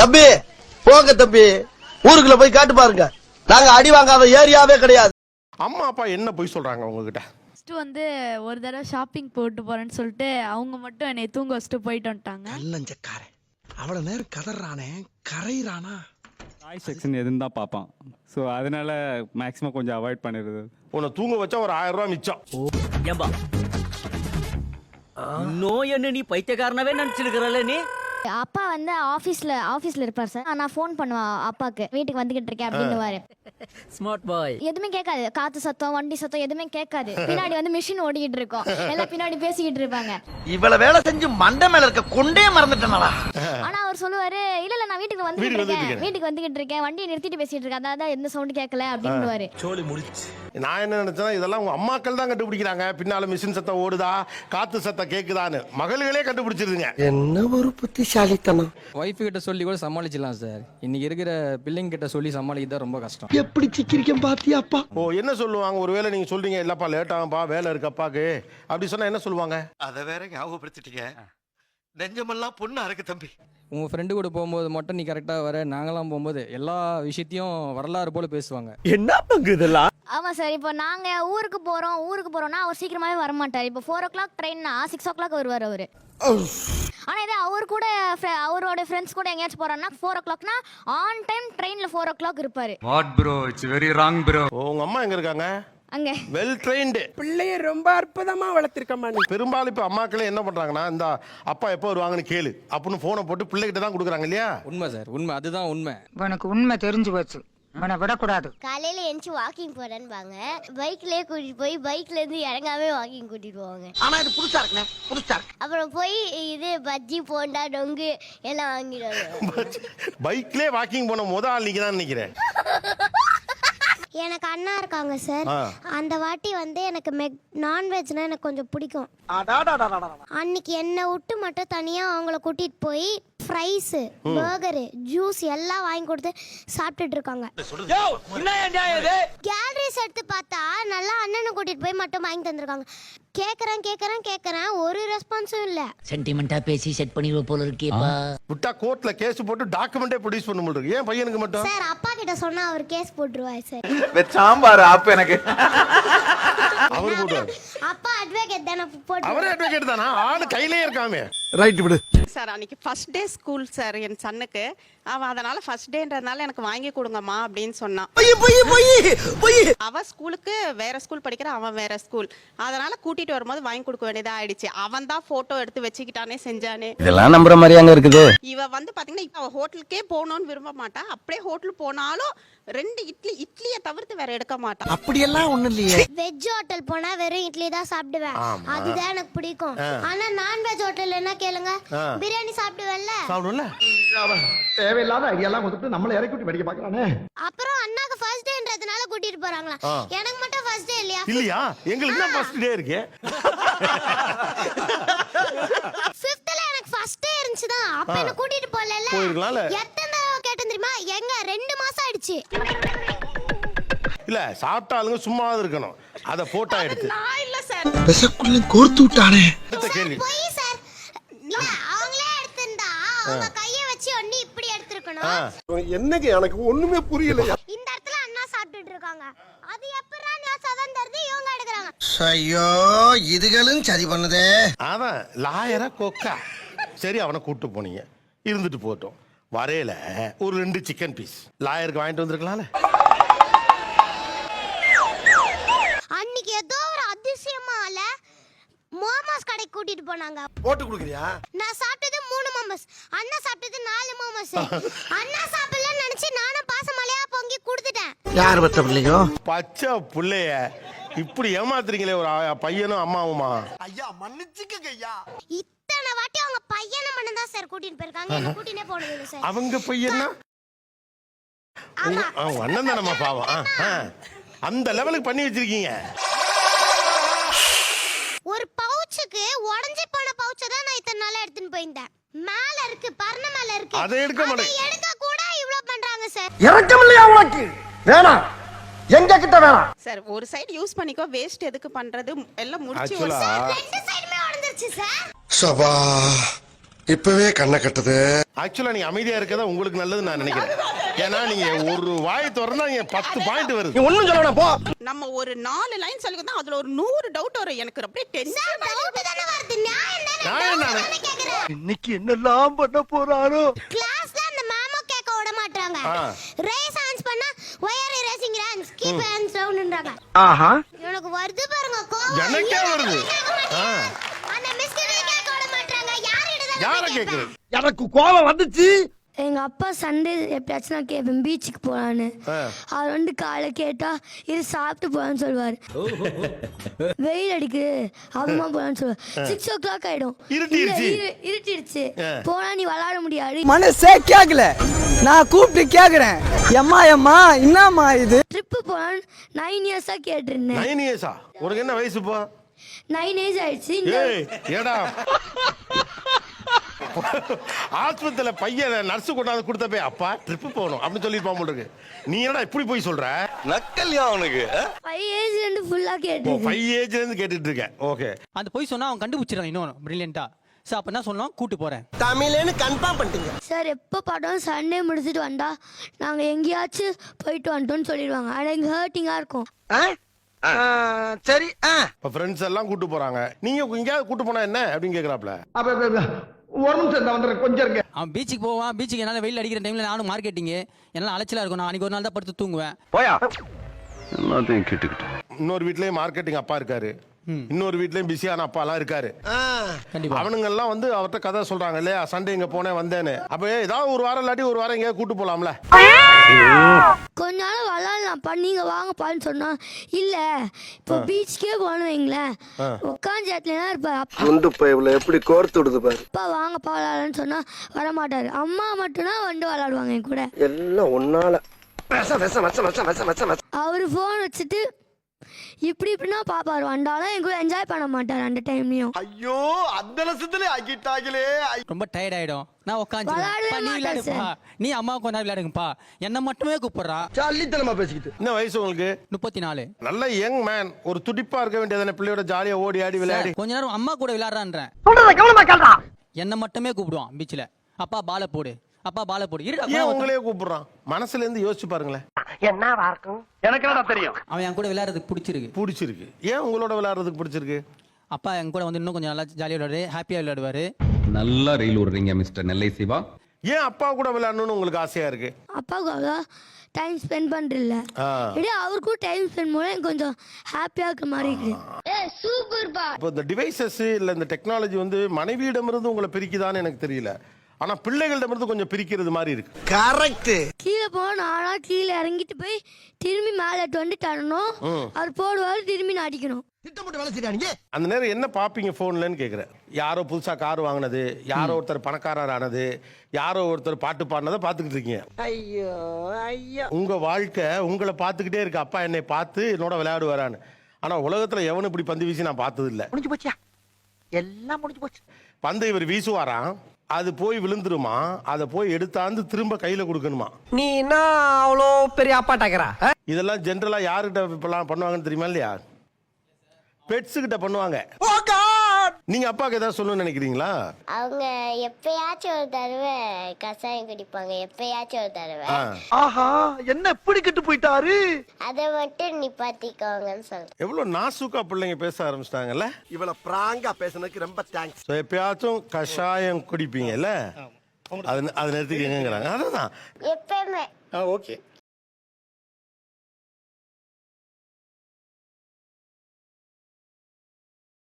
தம்பி போங்க தம்பி. ஊருக்குள்ள போய் காட்டு பாருங்க. நாங்க அடி வாங்காத ஏரியாவே கிடையாது. அம்மா அப்பா என்ன பொய் சொல்றாங்க உங்ககிட்ட? ஃபர்ஸ்ட் வந்து ஒரு தடவை ஷாப்பிங் போட்டு போறேன்னு சொல்லிட்டு அவங்க மட்டும் என்னை தூங்க வச்சுட்டு போயிட்டு வந்துட்டாங்க. கல்லஞ்சக்காரன் அவ்வளவு நேரம் கதறானே கரையிறானா? நாய் செக்ஷன் எதுன்னு தான் பார்ப்பான். ஸோ அதனால மேக்ஸிமம் கொஞ்சம் அவாய்ட் பண்ணிடுது உன்னை தூங்க வச்சா ஒரு ஆயிரம் ரூபாய் மிச்சம். ஏம்பா. நோய் என்ன நீ பைத்தியக்காரனவே நினைச்சிருக்கிறல்ல நீ? அப்பா வந்து ஆபீஸ்ல ஆபீஸ்ல இருப்பார் சார். நான் ஃபோன் பண்ணுவேன் அப்பாக்கு. வீட்டுக்கு வந்துகிட்டு இருக்கேன் அப்படின்னு ஸ்மார்ட் பாய் எதுவுமே கேட்காது. காத்து சத்தம் வண்டி சத்தம் எதுவுமே கேட்காது. பின்னாடி வந்து மிஷின் ஓடிக்கிட்டு இருக்கும். எல்லாம் பின்னாடி பேசிக்கிட்டு இருப்பாங்க. இவ்வளவு வேலை செஞ்சு மண்டை மேல இருக்க கொண்டே மறந்துட்டேனடா. ஆனா அவர் சொல்லுவாரு இல்ல இல்ல நான் வீட்டுக்கு வந்துகிட்டு வீட்டுக்கு இருக்கேன். வீட்டுக்கு வந்துகிட்டு இருக்கேன். வண்டியை நிறுத்திட்டு பேசிட்டு இருக்கேன். அதான் எந்த சவுண்ட் கேட்கல அப்படின்னு நான் என்ன நினைச்சேன் இதெல்லாம் உங்க அம்மாக்கள் தான் கண்டுபிடிக்கிறாங்க. பின்னால மிஷின் சத்தம் ஓடுதா? காத்து சத்தம் கேக்குதான்னு. மகள்களே கண்டுபிடிச்சிருதுங்க. என்ன ஒரு புத்திசாலித்தனம் ஒய்ஃபு கிட்ட சொல்லி கூட சமாளிச்சிடலாம் சார் இன்னைக்கு இருக்கிற பிள்ளைங்க கிட்ட சொல்லி சமாளிக்கிறது தான் ரொம்ப கஷ்டம். எப்படி சிக்கிரிக்கம் பாத்தியாப்பா? ஓ என்ன சொல்லுவாங்க? ஒருவேளை நீங்க சொல்றீங்க இல்லப்பா லேட் ஆகும்பா வேலை இருக்கு அப்பாக்கு. அப்படி சொன்னா என்ன சொல்லுவாங்க? அத வேற ஞாபகப்படுத்திட்டீங்க. நெஞ்சமெல்லாம் பொண்ணா இருக்கு தம்பி. உங்க ஃப்ரெண்டு கூட போகும்போது மட்டும் நீ கரெக்டாக வர நாங்களாம் போகும்போது எல்லா விஷயத்தையும் வரலாறு போல பேசுவாங்க. என்ன பங்கு இதெல்லாம்? ஆமா சார் இப்போ நாங்க ஊருக்கு போறோம் ஊருக்கு போறோம்னா அவர் சீக்கிரமாவே வர மாட்டார் இப்போ ஃபோர் ஓ கிளாக் ட்ரெயின்னா சிக்ஸ் ஓ கிளாக் வருவார் அவரு. ஆனா இதே அவர் கூட அவரோட ஃப்ரெண்ட்ஸ் கூட எங்கேயாச்சும் போறோம்னா ஃபோர் ஓ கிளாக்னா ஆன் டைம் ட்ரெயின்ல ஃபோர் ஓ கிளாக் இருப்பாரு what bro it's very wrong bro உங்க அம்மா எங்க இருக்காங்க? அங்க. வெல் ட்ரெயின்டு பிள்ளைய ரொம்ப அற்புதமா வளர்த்திருக்கம்மா நீ பெரும்பாலும் இப்ப அம்மாக்களே என்ன பண்றாங்கன்னா இந்த அப்பா எப்போ வருவாங்கன்னு கேளு. அப்படின்னு போனை போட்டு பிள்ளைகிட்ட தான் கொடுக்குறாங்க இல்லையா? உண்மை சார் உண்மை. அதுதான் உண்மை. உனக்கு உண்மை தெரிஞ்சு போச்சு. உன விடக்கூடாது. காலையில எந்திச்சு வாக்கிங் போறேன்பாங்க பைக்லயே கூட்டிட்டு போய் பைக்ல இருந்து இறங்காம வாக்கிங் கூட்டிட்டு போவாங்க. ஆனா இது புதுசா இருக்குண்ணே புதுசா இருக்கு. அப்புறம் போய் இது பஜ்ஜி போண்டா டொங்கு எல்லாம் வாங்கிடுவாங்க. பைக்லயே வாக்கிங் போன முத ஆள் நீங்க தான் நினைக்கிறேன். எனக்கு அண்ணா இருக்காங்க சார். அந்த வாட்டி வந்து எனக்கு மெக் நான்வெஜ்னா எனக்கு கொஞ்சம் பிடிக்கும். அன்னைக்கு என்னை விட்டு மட்டும் தனியா அவங்கள கூட்டிட்டு போய் ஃப்ரைஸ் பர்கரு ஜூஸ் எல்லாம் வாங்கி கொடுத்து சாப்பிட்டுட்டு இருக்காங்க கேலரிஸ் எடுத்து பார்த்தா நல்லா அண்ணனை கூட்டிட்டு போய் மட்டும் வாங்கி தந்திருக்காங்க. கேக்குறேன் கேக்குறேன் கேக்குறேன். ஒரு ரெஸ்பான்ஸும் இல்ல. சென்டிமெண்டா பேசி செட் பண்ணிடுவ போல இருக்கேப்பா விட்டா கோர்ட்ல கேஸ் போட்டு டாக்குமெண்டே ப்ரொடியூஸ் பண்ண முடியும் ஏன் பையனுக்கு மட்டும்? சார் அப்பா கிட்ட சொன்னா அவர் கேஸ் போட்டுருவாரு சார் சாம்பார் அப்ப எனக்கு. அவர் போட்டுவாரு அப்பா அட்வொகேட் தானே போட்டு அவரே அட்வொகேட் தானா? ஆளு கையிலே இருக்காமே. ரைட் விடு. சார் அன்னைக்கு ஃபர்ஸ்ட் டே ஸ்கூல் சார் என் சன்னுக்கு. அவன் அதனால ஃபர்ஸ்ட் டேன்றதுனால எனக்கு வாங்கி கொடுங்கம்மா அப்படின்னு சொன்னான் அவ ஸ்கூலுக்கு வேற ஸ்கூல் படிக்கிற அவன் வேற ஸ்கூல் அதனால கூட்டிட்டு வரும்போது வாங்கி கொடுக்க வேண்டியதா ஆயிடுச்சு. அவன் தான் போட்டோ எடுத்து வச்சுக்கிட்டானே செஞ்சானே. இதெல்லாம் நம்புற மாதிரி அங்க இருக்குது. இவ வந்து பாத்தீங்கன்னா இப்ப அவ ஹோட்டலுக்கே போகணும்னு விரும்ப மாட்டா. அப்படியே ஹோட்டல் போனாலும் ரெண்டு இட்லி இட்லியை தவிர்த்து வேற எடுக்க மாட்டான் அப்படியெல்லாம் ஒண்ணு இல்லையே. வெஜ் ஹோட்டல் போனா வெறும் இட்லி தான் சாப்பிடுவேன். அதுதான் எனக்கு பிடிக்கும். ஆனா நான்வெஜ் ஹோட்டல் என்ன கேளுங்க. பிரியாணி சாப்பிடுவேன்ல. சாப்பிடும்ல தேவையில்லாத ஐடியாலாம் கொடுத்துட்டு நம்மள இறக்கி விட்டு படிக்க பாக்குறானே அப்புறம் அண்ணாக்கு ஃபர்ஸ்ட் டேன்றதுனால கூட்டிட்டு போறாங்களா. எனக்கு மட்டும் ஃபர்ஸ்ட் டே இல்லையா? இல்லையா? எங்களுக்கு தான் ஃபர்ஸ்ட் டே இருக்கு. ஃபிஃப்த்ல எனக்கு ஃபர்ஸ்ட் டே இருந்துச்சு தான் அப்ப. என்ன கூட்டிட்டு போகல போயிருக்கலாம்ல. எத்தனை தடவை கேட்டேன் தெரியுமா? எங்க? ரெண்டு மாசம் ஆயிடுச்சு. இல்ல சாப்பிட்டாலுங்க சும்மா இருக்கணும். அத போட்டோ எடுத்து நான் இல்ல சார் விசக்குள்ள கோர்த்து விட்டானே கேள்வி போய் சார் இல்ல அவங்களே எடுத்திருந்தா அவங்க கைய வச்சு ஒண்ணு இப்படி ஆ, எடுத்திருக்கணும் என்னங்க எனக்கு ஒண்ணுமே புரியல இந்த இடத்துல அண்ணா சாப்பிட்டுட்டு இருக்காங்க. அது எப்படா நான் சதந்தறது இவங்க எடுக்கறாங்க? ஐயோ இதுகளும் சரி பண்ணுதே. அதான் லாயரா கொக்கா. சரி அவனை கூட்டு போனீங்க. இருந்துட்டு போட்டோம் வரையில ஒரு ரெண்டு சிக்கன் பீஸ் லாயருக்கு வாங்கிட்டு வந்திருக்கலாம்ல. அன்னைக்கு ஏதோ ஒரு அதிசயமால மோமோஸ் கடைக்கு கூட்டிட்டு போனாங்க. போட்டு கொடுக்குறியா? நான் மோமோஸ் அண்ணா சாப்பிட்டது நாலு மோமோஸ் அண்ணா சாப்பிடலன்னு நினைச்சு நானும் பாசமலையா பொங்கி கொடுத்துட்டேன். யார் பத்த பிள்ளையோ பச்சை புள்ளைய. இப்படி ஏமாத்துறீங்களே ஒரு பையனும் அம்மாவுமா? ஐயா மன்னிச்சுக்கங்க ஐயா. இத்தனை வாட்டி அவங்க பையனை மட்டும் தான் சார் கூட்டிட்டு போயிருக்காங்க. என்ன கூட்டினே போனது இல்லை சார் அவங்க பையனா? அவங்க அண்ணன் தானம்மா பாவம். அந்த லெவலுக்கு பண்ணி வச்சிருக்கீங்க. ஒரு பவுச்சுக்கு உடஞ்சி போன பவுச்சை தான் நான் இத்தனை நாளா எடுத்துன்னு போயிருந்தேன். மேல இருக்கு பர்ண மேல இருக்கு அதை எடுக்க மாட்டேங்க. எடுக்க கூட இவ்ளோ பண்றாங்க சார் இறக்கம் இல்லையா உனக்கு? வேணாம் எங்க கிட்ட வேணாம் சார் ஒரு சைடு யூஸ் பண்ணிக்கோ வேஸ்ட் எதுக்கு பண்றது? எல்லாம் முடிச்சு ஒரு ரெண்டு சைடுமே உடஞ்சிருச்சு சார் சபா இப்பவே கண்ணை கட்டுது. ஆக்சுவலா நீங்க அமைதியா இருக்கதா உங்களுக்கு நல்லதுன்னு நான் நினைக்கிறேன். ஏன்னா நீங்க ஒரு வாய் திறந்தா நீங்க பத்து பாயிண்ட் வருது. ஒண்ணும் சொல்ல போ. நம்ம ஒரு நாலு லைன் சொல்லி அதுல ஒரு நூறு டவுட் வரும். எனக்கு அப்படியே டென்ஷன் இன்னைக்கு என்னெல்லாம் பண்ண போறாரோ? கிளாஸ்ல அந்த மேமோ கேட்க விட மாட்டாங்க. ரேஸ் ஆன்ஸ் பண்ணா ஒயர் ரேசிங் ரன்ஸ் கீப் ஹேண்ட்ஸ் டவுன்ன்றாங்க ஆஹா. எனக்கு வருது பாருங்க கோவம். எனக்கே வருது. அந்த மிஸ்டர் கேட்க விட மாட்டாங்க யார எனக்கு கோபம் வந்துச்சு. எங்க அப்பா சண்டே எப்பயாச்சும் நான் கேட்பேன் பீச்சுக்கு போலான்னு. அவர் வந்து காலை கேட்டா இது சாப்பிட்டு போலான்னு சொல்லுவாரு. வெயில் அடிக்குது அப்புறமா போலான்னு சொல்லுவார். சிக்ஸ் ஓ கிளாக் ஆயிடும். இருட்டிருச்சு. இல்ல, இரு- இருட்டிருச்சு போனா நீ விளையாட முடியாது. மனசே கேக்கல. நான் கூப்பிட்டு கேக்குறேன். எம்மா எம்மா என்னம்மா இது? ட்ரிப்பு போலான்னு நைன் இயர்ஸா கேட்டிருந்தேன். நைன் இயர்ஸா உனக்கு என்ன வயசு இப்போ? நைன் ஏஜ் ஆயிடுச்சு ஏடா. ஆஸ்பத்திரியில பையன் நர்ஸ் கொண்டாந்து கொடுத்த போய் அப்பா ட்ரிப் போகணும் அப்படின்னு சொல்லிருப்பான் போல இருக்கு. நீ என்னடா இப்படி போய் சொல்ற? நக்கல்யா அவனுக்கு ஃபைவ் ஏஜ்ல இருந்து ஃபுல்லா ஓ கேட்டிருக்கேன் ஃபைவ் ஏஜ்ல இருந்து கேட்டுட்டு இருக்கேன். ஓகே. அந்த போய் சொன்னா அவன் கண்டுபிடிச்சிடறான் இன்னொன்று பிரில்லியண்டா ஸோ அப்போ என்ன சொன்னோம் கூட்டு போறேன். தமிழ்னு கன்ஃபார்ம் பண்ணிட்டீங்க. சார் எப்போ படம் சண்டே முடிச்சுட்டு வந்தா நாங்க எங்கேயாச்சும் போயிட்டு வந்துட்டோம்னு சொல்லிடுவாங்க. ஆனால் எங்க ஹர்ட்டிங்கா இருக்கும். சரி இப்போ ஃப்ரெண்ட்ஸ் எல்லாம் கூட்டு போறாங்க. நீங்க எங்கேயாவது கூட்டு போனா என்ன அப்படின்னு கேக்குறாப்ல? ஒரு நிமிஷம் இந்த வந்துடுறேன். கொஞ்சம் இருங்க. அவன் பீச்சுக்கு போவான். பீச்சுக்கு என்னால் வெயில் அடிக்கிற டைமில் நானும் மார்க்கெட்டிங்கு என்னால் அலைச்சலாக இருக்கும். நான் அன்றைக்கி ஒரு நாள் தான் படுத்து தூங்குவேன். போயா? இன்னொரு வீட்லயும் மார்க்கெட்டிங் அப்பா இருக்காரு. இன்னொரு வீட்லயும் பிஸியான அப்பாலாம் இருக்காரு. கண்டிப்பா. அவனுங்க எல்லாம் வந்து அவர்கிட்ட கதை சொல்றாங்க இல்லையா சண்டே இங்க போனேன் வந்தேன்னு. அப்ப ஏதாவது ஒரு வாரம் இல்லாட்டி ஒரு வாரம் எங்கேயாவது கூட்டு போலாம்ல. கொஞ்ச நாள் விளாட்லாம்ப்பா நீங்க வாங்கப்பான்னு சொன்னா இல்ல இப்போ பீச்சுக்கே போகணும் வைங்களேன் உட்காந்து இடத்துலலாம் இருப்பார் குண்டு பைப்ல எப்படி கோர்த்து விடுது பாரு. அப்பா வாங்கப்பா விளாட்லான்னு சொன்னா வரமாட்டாரு. அம்மா மட்டும்தான் வந்து விளாடுவாங்க என் கூட. எல்லாம் ஒன்னால அவர் ஃபோன் வச்சுட்டு இப்படி இப்படின்னா பாப்பாரு வந்தாலும் என் கூட என்ஜாய் பண்ண மாட்டார் அந்த டைம்லயும் ஐயோ அந்த லட்சத்துல ஆக்கிட்டாங்களே. ரொம்ப டயர்ட் ஆயிடும். நான் உட்காந்து நீ மாட்டேன் விளையாடுங்கப்பா நீ அம்மா கொஞ்ச நேரம் விளையாடுங்கப்பா. என்னை மட்டுமே கூப்பிடுறா. சல்லித்தனமா பேசிக்கிட்டு. என்ன வயசு உங்களுக்கு? முப்பத்தி நாலு நல்ல யங் மேன் ஒரு துடிப்பா இருக்க வேண்டியதானே பிள்ளையோட ஜாலியா ஓடி ஆடி விளையாடி. கொஞ்ச நேரம் அம்மா கூட விளையாடுறான்றேன். என்னை மட்டுமே கூப்பிடுவான் பீச்சில் அப்பா பாலை போடு. அப்பா பாலை போடு. இருடா ஏன் போன உங்களே கூப்பிடுறான்? மனசுல இருந்து யோசிச்சு பாருங்களேன். என்னவா இருக்கும் எனக்கு என்னடா தெரியும்? அவன் என் கூட விளையாடுறதுக்கு பிடிச்சிருக்கு. பிடிச்சிருக்கு. ஏன் உங்களோட விளையாடுறதுக்கு பிடிச்சிருக்கு? அப்பா என் கூட வந்து இன்னும் கொஞ்சம் நல்லா ஜாலியாக விளையாடுவாரு ஹாப்பியாக விளையாடுவாரு. நல்லா ரயில் விடுறீங்க மிஸ்டர் நெல்லை சிவா. ஏன் அப்பா கூட விளையாடணும்னு உங்களுக்கு ஆசையா இருக்கு? அப்பாவுக்கு அவ்வளோ டைம் ஸ்பெண்ட் பண்ணுறதில்ல ஆ. இதே அவருக்கும் டைம் ஸ்பெண்ட் பண்ண எனக்கு கொஞ்சம் ஹாப்பியாக இருக்கிற மாதிரி இருக்குது சூப்பர்ப்பா இப்போ இந்த டிவைசஸ் இல்ல இந்த டெக்னாலஜி வந்து மனைவியிடமிருந்து உங்களை பிரிக்குதான்னு எனக்கு தெரியல. ஆனா பிள்ளைகளிடமிருந்து கொஞ்சம் பிரிக்கிறது மாதிரி இருக்கு. கரெக்ட் கீழே போனா நானா கீழே இறங்கிட்டு போய் திரும்பி மேலே வந்து தரணும். அவர் போடுவார் திரும்பி நான் அடிக்கணும் அந்த நேரம் என்ன பாப்பீங்க போன்லன்னு கேக்குறேன். யாரோ புதுசா கார் வாங்கினது யாரோ ஒருத்தர் பணக்காரர் ஆனது யாரோ ஒருத்தர் பாட்டு பாடினதை பாத்துக்கிட்டு இருக்கீங்க. ஐயோ ஐயோ. உங்க வாழ்க்கை உங்களை பார்த்துக்கிட்டே இருக்கு. அப்பா என்னை பார்த்து என்னோட விளையாடுவாரான்னு. ஆனா உலகத்துல எவனும் இப்படி பந்து வீசி நான் பார்த்தது இல்ல முடிஞ்சு போச்சியா? எல்லாம் முடிஞ்சு போச்சு. பந்து இவர் வீசுவாராம் அது போய் விழுந்துருமா? அதை போய் எடுத்தாந்து திரும்ப கையில கொடுக்கணுமா? நீ என்ன அவ்வளோ பெரிய அப்பாட்டாக்கிறா இதெல்லாம் ஜென்ரலா யாருக்கிட்ட இப்பெல்லாம் பண்ணுவாங்கன்னு தெரியுமா இல்லையா? பெட்ஸ் கிட்ட பண்ணுவாங்க. நீங்க அப்பாக்கு ஏதாவது சொல்லணும்னு நினைக்கிறீங்களா? அவங்க எப்பயாச்சும் ஒரு தடவை கஷாயம் குடிப்பாங்க எப்பயாச்சும் ஒரு தடவை. ஆஹா என்ன இப்படி கெட்டு போயிட்டாரு? அதை மட்டும் நிப்பாட்டிக்கோங்கன்னு சொல்றேன். எவ்வளவு நாசுக்கா பிள்ளைங்க பேச ஆரம்பிச்சிட்டாங்கல்ல? இவ்வளவு பிராங்கா பேசுனதுக்கு ரொம்ப தேங்க்ஸ் ஸோ எப்பயாச்சும் கஷாயம் குடிப்பீங்கல்ல? அது அது நிறுத்திக்கங்கிறாங்க அதுதான் எப்பயுமே. ஓகே.